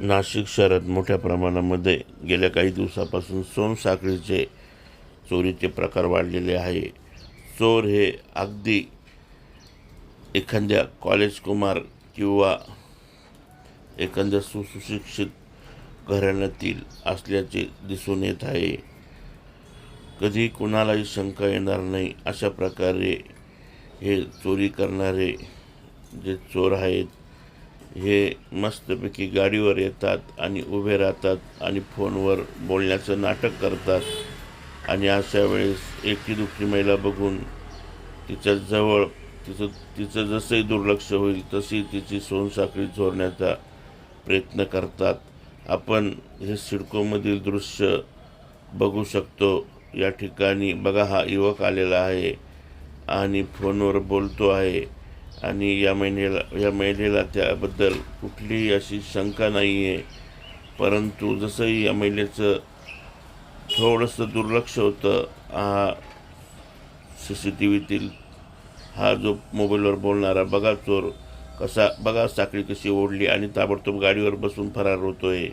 नाशिक शहरात मोठ्या प्रमाणामध्ये गेल्या काही दिवसापासून सोनसाखळीचे चोरीचे प्रकार वाढलेले आहे. चोर हे अगदी एखाद्या कॉलेज कुमार किंवा एखाद्या सुशिक्षित घराण्यातील असल्याचे दिसून येत आहे. कधी कुणालाही शंका येणार नाही. अशा प्रकारे हे चोरी करणारे जे चोर आहेत हे मस्तपैकी गाडीवर येतात आणि उभे राहतात आणि फोनवर बोलण्याचं नाटक करतात. आणि अशा वेळेस एकटी दुखी महिला बघून तिच्या जवळ तिचं तिचं जसंही दुर्लक्ष होईल तशी तिची सोनसाखळी चोरण्याचा प्रयत्न करतात. आपण हे सिडकोमधील दृश्य बघू शकतो. या ठिकाणी बघा हा युवक आलेला आहे आणि फोनवर बोलतो आहे. आणि या महिनेला या महिलेला त्याबद्दल कुठलीही अशी शंका नाही आहे परंतु जसंही या महिलेचं थोडंसं दुर्लक्ष होतं हा सी सी टी व्हीतील हा जो मोबाईलवर बोलणारा बघा चोर कसा बघा साखळी कशी ओढली आणि ताबडतोब गाडीवर बसून फरार होतो आहे